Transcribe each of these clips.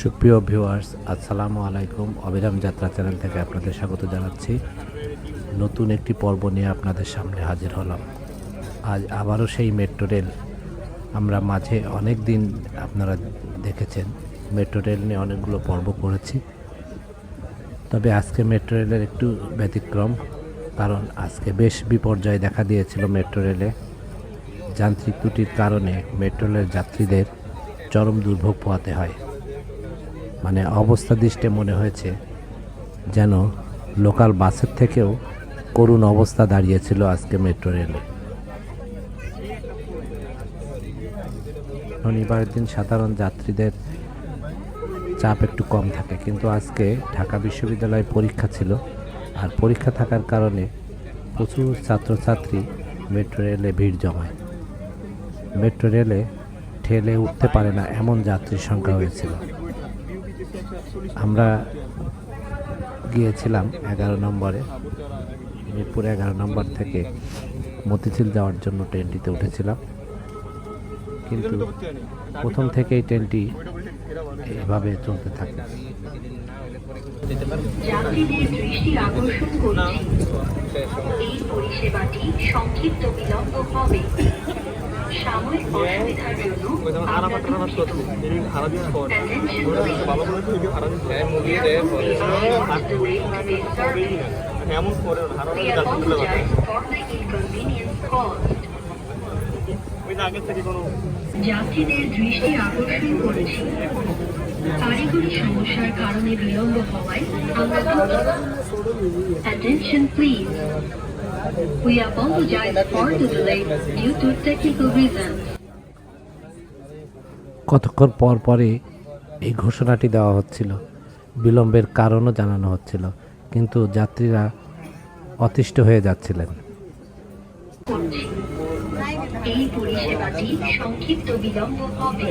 সুপ্রিয় ভিউয়ার্স, আসসালামু আলাইকুম। অবিরাম যাত্রা চ্যানেল থেকে আপনাদের স্বাগত জানাচ্ছি। নতুন একটি পর্ব নিয়ে আপনাদের সামনে হাজির হলাম। আজ আবারও সেই মেট্রো রেল। আমরা মাঝে অনেক দিন আপনারা দেখেছেন, মেট্রো রেল নিয়ে অনেকগুলো পর্ব করেছি। তবে আজকে মেট্রো রেলের একটু ব্যতিক্রম, কারণ আজকে বেশ বিপর্যয় দেখা দিয়েছিল মেট্রো রেলে। যান্ত্রিক ত্রুটির কারণে মেট্রো রেলের যাত্রীদের চরম দুর্ভোগ পোহাতে হয়। মানে অবস্থা দৃষ্টে মনে হয়েছে যেন লোকাল বাসের থেকেও করুণ অবস্থা দাঁড়িয়েছিল আজকে মেট্রো রেলে। শনিবারের দিন সাধারণ যাত্রীদের চাপ একটু কম থাকে, কিন্তু আজকে ঢাকা বিশ্ববিদ্যালয়ে পরীক্ষা ছিল আর পরীক্ষা থাকার কারণে প্রচুর ছাত্রছাত্রী মেট্রো রেলে ভিড় জমায়। মেট্রো রেলে ঠেলে উঠতে পারে না এমন যাত্রীর সংখ্যা হয়েছিল। আমরা গিয়েছিলাম এগারো নম্বরে। মিরপুর এগারো নম্বর থেকে মতিঝিল যাওয়ার জন্য ট্রেনটিতে উঠেছিলাম। কিন্তু প্রথম থেকেই ট্রেনটি এভাবে চলতে থাকে। সংক্ষিপ্ত বিলম্ব হবে। The inconvenience caused. যাত্রীদের দৃষ্টি আকর্ষণ করেছি কারিগরি সমস্যার কারণে বিলম্ব হওয়ায় আমরা. We apologize for the delay due to technical reasons. কতক্ষণ পর পরে এই ঘোষণাটি দেওয়া হচ্ছিল। বিলম্বের কারণও জানানো হচ্ছিল কিন্তু যাত্রীরা অতিষ্ঠ হয়ে যাচ্ছিলেন। এই পরিষেবাটি সংক্ষিপ্ত বিলম্ব হবে।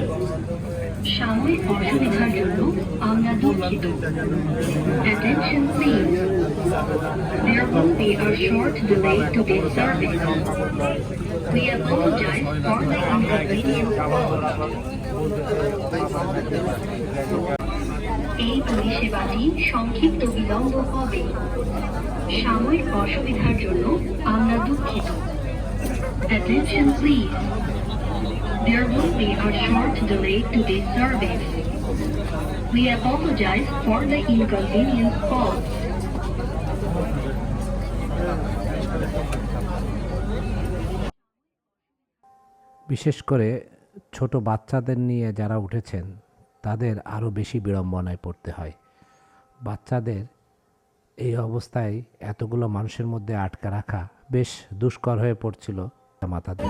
সাময়িক অসুবিধার জন্য Attention please. There will be a short delay to this service. We apologize for the inconvenience. এই পরিষেবাটি সংক্ষিপ্ত বিলম্ব হবে সাময়িক অসুবিধার জন্য আমরা দুঃখিত Attention please. There will be a short delay to this service. We apologize for the inconvenience caused. বিশেষ করে ছোট বাচ্চাদের নিয়ে যারা উঠেছেন, তাদের আরও বেশি বিড়ম্বনায় পড়তে হয় বাচ্চাদের এই অবস্থায় এতগুলো মানুষের মধ্যে আটকা রাখা বেশ দুষ্কর হয়ে পড়ছিল মাতাদের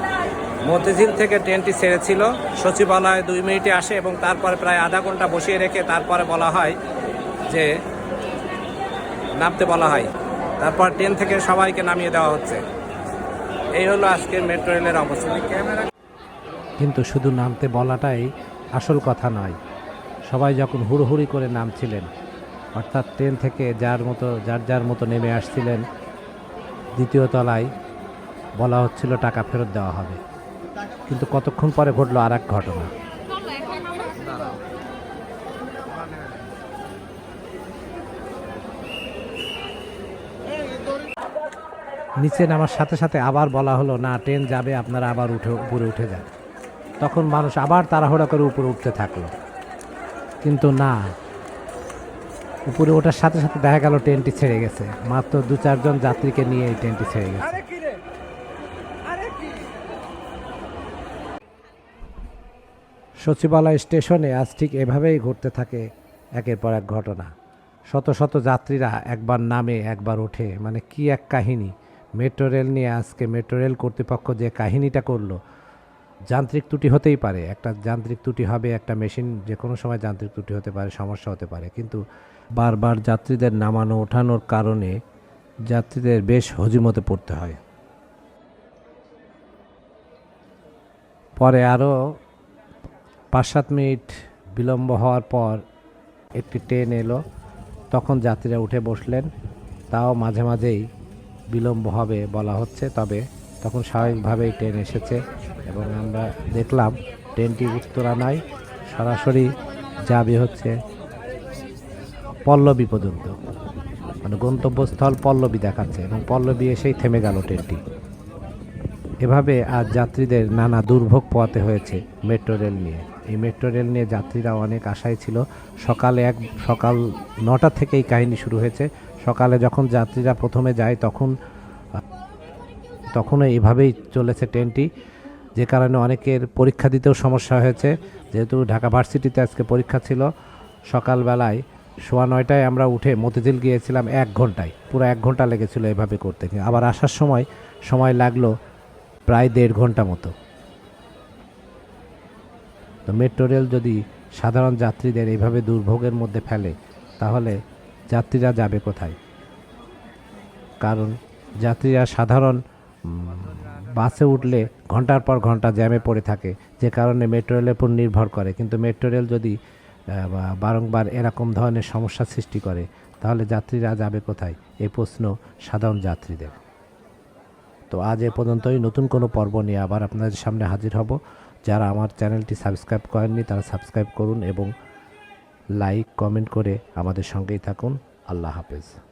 মতিঝিল থেকে ট্রেনটি ছেড়েছিল। সচিবালয় দুই মিনিটে আসে এবং তারপরে প্রায় আধা ঘণ্টা বসিয়ে রেখে তারপরে বলা হয় যে নামতে বলা হয়। তারপর ট্রেন থেকে সবাইকে নামিয়ে দেওয়া হচ্ছে। এই হলো আজকে মেট্রো রেলের অবস্থা। কিন্তু শুধু নামতে বলাটাই আসল কথা নয়। সবাই যখন হুড়োহুড়ি করে নামছিলেন, অর্থাৎ ট্রেন থেকে যার মতো, যার যার মতো নেমে আসছিলেন, দ্বিতীয় তলায় বলা হচ্ছিল টাকা ফেরত দেওয়া হবে। কিন্তু কতক্ষণ পরে ঘটলো আর এক ঘটনা? নিচে নামার সাথে সাথে আবার বলা হলো, না, ট্রেন যাবে, আপনারা আবার উঠে, উপরে উঠে যান। তখন মানুষ আবার তাড়াহুড়া করে উপরে উঠতে থাকল। কিন্তু না, উপরে ওঠার সাথে সাথে দেখা গেল ট্রেনটি ছেড়ে গেছে। মাত্র দু চারজন যাত্রীকে নিয়ে এই ট্রেনটি ছেড়ে গেছে। সচিবালয় স্টেশনে আজ ঠিক এভাবেই ঘটতে থাকে একের পর এক ঘটনা। শত শত যাত্রীরা একবার নামে, একবার ওঠে। মানে কি এক কাহিনী? মেট্রো রেল নিয়ে আজকে মেট্রো রেল কর্তৃপক্ষ যে কাহিনীটা করল, যান্ত্রিক ত্রুটি হতেই পারে। একটা যান্ত্রিক ত্রুটি হবে, একটা মেশিন যে কোনো সময় যান্ত্রিক ত্রুটি হতে পারে, সমস্যা হতে পারে। কিন্তু বারবার যাত্রীদের নামানো, ওঠানোর কারণে যাত্রীদের বেশ হজিমতে পড়তে হয়। পরে আরও পাঁচ সাত মিনিট বিলম্ব হওয়ার পর একটি ট্রেন এলো। তখন যাত্রীরা উঠে বসলেন। তাও মাঝে মাঝেই বিলম্ব হবে বলা হচ্ছে, তবে তখন স্বাভাবিকভাবেই ট্রেন এসেছে এবং আমরা দেখলাম ট্রেনটি উত্তরা উত্তরানায় সরাসরি যাবে হচ্ছে পল্লবী পর্যন্ত। মানে গন্তব্যস্থল পল্লবী দেখাচ্ছে এবং পল্লবী এসেই থেমে গেল ট্রেনটি। এভাবে আজ যাত্রীদের নানা দুর্ভোগ পোয়াতে হয়েছে মেট্রো রেল নিয়ে। এই মেট্রো রেল নিয়ে যাত্রীরা অনেক আশায় ছিল। সকালে এক, সকাল নটা থেকেই কাহিনী শুরু হয়েছে। সকালে যখন যাত্রীরা প্রথমে যায়, তখন, তখনও এইভাবেই চলেছে ট্রেনটি। যে কারণে অনেকের পরীক্ষা দিতেও সমস্যা হয়েছে। যেহেতু ঢাকা ভার্সিটিতে আজকে পরীক্ষা ছিল, সকালবেলায় সোয়া নয়টায় আমরা উঠে মতিঝিল গিয়েছিলাম এক ঘন্টায়। পুরো এক ঘণ্টা লেগেছিল এভাবে করতে। আবার আসার সময় সময় লাগল প্রায় দেড় ঘণ্টা মতো। তো মেট্রো রেল যদি সাধারণ যাত্রীদের এইভাবে দুর্ভোগের মধ্যে ফেলে, তাহলে যাত্রীরা যাবে কোথায়? কারণ যাত্রীরা সাধারণ বাসে উঠলে ঘণ্টার পর ঘণ্টা জ্যামে পড়ে থাকে, যে কারণে মেট্রো রেলের উপর নির্ভর করে। কিন্তু মেট্রো রেল যদি বারংবার এরকম ধরনের সমস্যা সৃষ্টি করে, তাহলে যাত্রীরা যাবে কোথায়? এই প্রশ্ন সাধারণ যাত্রীদের। তো আজ এ পর্যন্তই। নতুন কোনো পর্ব নিয়ে আবার আপনাদের সামনে হাজির হব। যারা আমার চ্যানেলটি সাবস্ক্রাইব করেননি তারা সাবস্ক্রাইব করুন এবং লাইক, কমেন্ট করে আমাদের সঙ্গেই থাকুন। আল্লাহ হাফেজ।